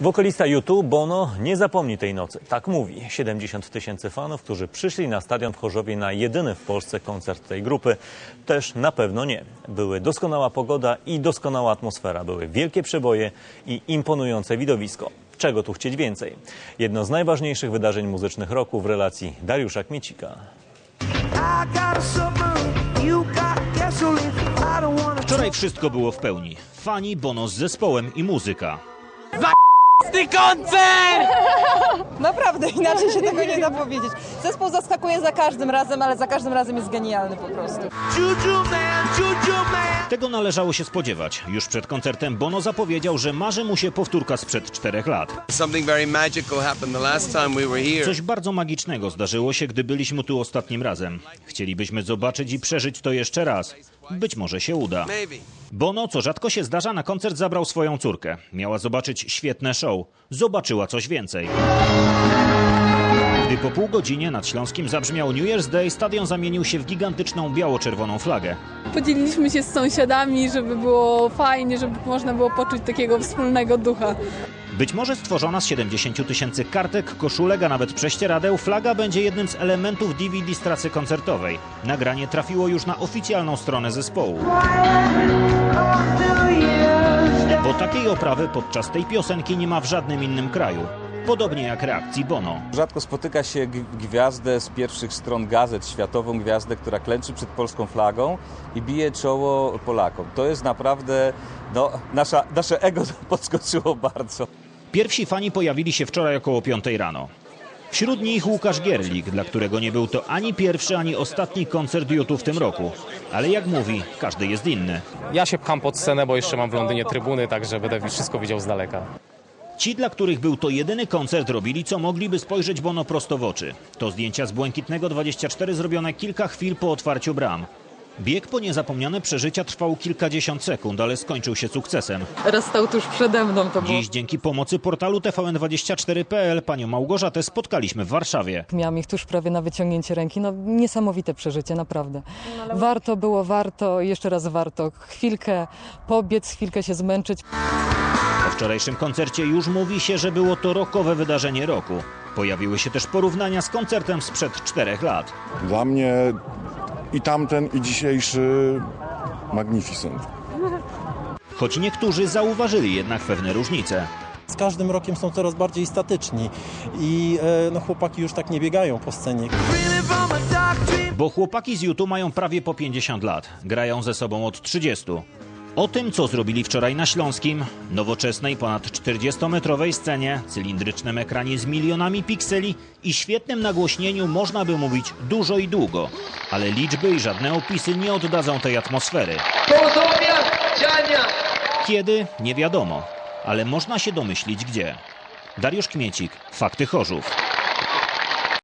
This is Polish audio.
Wokalista YouTube Bono nie zapomni tej nocy. Tak mówi. 70 tysięcy fanów, którzy przyszli na stadion w Chorzowie na jedyny w Polsce koncert tej grupy, też na pewno nie. Były doskonała pogoda i doskonała atmosfera. Były wielkie przeboje i imponujące widowisko. Czego tu chcieć więcej? Jedno z najważniejszych wydarzeń muzycznych roku w relacji Dariusza Kmiecika. Wczoraj wszystko było w pełni. Fani, Bono z zespołem i muzyka. Naprawdę, inaczej się tego nie da powiedzieć. Zespół zaskakuje za każdym razem, ale za każdym razem jest genialny po prostu. Tego należało się spodziewać. Już przed koncertem Bono zapowiedział, że marzy mu się powtórka sprzed czterech lat. Coś bardzo magicznego zdarzyło się, gdy byliśmy tu ostatnim razem. Chcielibyśmy zobaczyć i przeżyć to jeszcze raz. Być może się uda. Bono, co rzadko się zdarza, na koncert zabrał swoją córkę. Miała zobaczyć świetne show. Zobaczyła coś więcej. Gdy po pół godzinie nad Śląskim zabrzmiał New Year's Day, stadion zamienił się w gigantyczną biało-czerwoną flagę. Podzieliliśmy się z sąsiadami, żeby było fajnie, żeby można było poczuć takiego wspólnego ducha. Być może stworzona z 70 tysięcy kartek, koszulek, a nawet prześcieradeł, flaga będzie jednym z elementów DVD z trasy koncertowej. Nagranie trafiło już na oficjalną stronę zespołu. Bo takiej oprawy podczas tej piosenki nie ma w żadnym innym kraju. Podobnie jak reakcji Bono. Rzadko spotyka się gwiazdę z pierwszych stron gazet, światową gwiazdę, która klęczy przed polską flagą i bije czoło Polakom. To jest naprawdę, no, nasza, nasze ego podskoczyło bardzo. Pierwsi fani pojawili się wczoraj około 5 rano. Wśród nich Łukasz Gierlik, dla którego nie był to ani pierwszy, ani ostatni koncert YouTube w tym roku. Ale jak mówi, każdy jest inny. Ja się pcham pod scenę, bo jeszcze mam w Londynie trybuny, także będę wszystko widział z daleka. Ci, dla których był to jedyny koncert, robili co mogliby spojrzeć Bono prosto w oczy. To zdjęcia z Błękitnego 24 zrobione kilka chwil po otwarciu bram. Bieg po niezapomniane przeżycia trwał kilkadziesiąt sekund, ale skończył się sukcesem. Teraz stał tuż przede mną, to było... Dziś dzięki pomocy portalu TVN24.pl panią Małgorzatę spotkaliśmy w Warszawie. Miałam ich tuż prawie na wyciągnięcie ręki. No niesamowite przeżycie, naprawdę. Warto było, warto, jeszcze raz warto. Chwilkę pobiec, chwilkę się zmęczyć. O wczorajszym koncercie już mówi się, że było to rokowe wydarzenie roku. Pojawiły się też porównania z koncertem sprzed czterech lat. Dla mnie i tamten, i dzisiejszy magnificent. Choć niektórzy zauważyli jednak pewne różnice. Z każdym rokiem są coraz bardziej statyczni i e, no, chłopaki już tak nie biegają po scenie. Bo chłopaki z YouTube mają prawie po 50 lat. Grają ze sobą od 30. O tym, co zrobili wczoraj na Śląskim, nowoczesnej ponad 40-metrowej scenie, cylindrycznym ekranie z milionami pikseli i świetnym nagłośnieniu można by mówić dużo i długo. Ale liczby i żadne opisy nie oddadzą tej atmosfery. Kiedy? Nie wiadomo. Ale można się domyślić gdzie. Dariusz Kmiecik, Fakty Chorzów.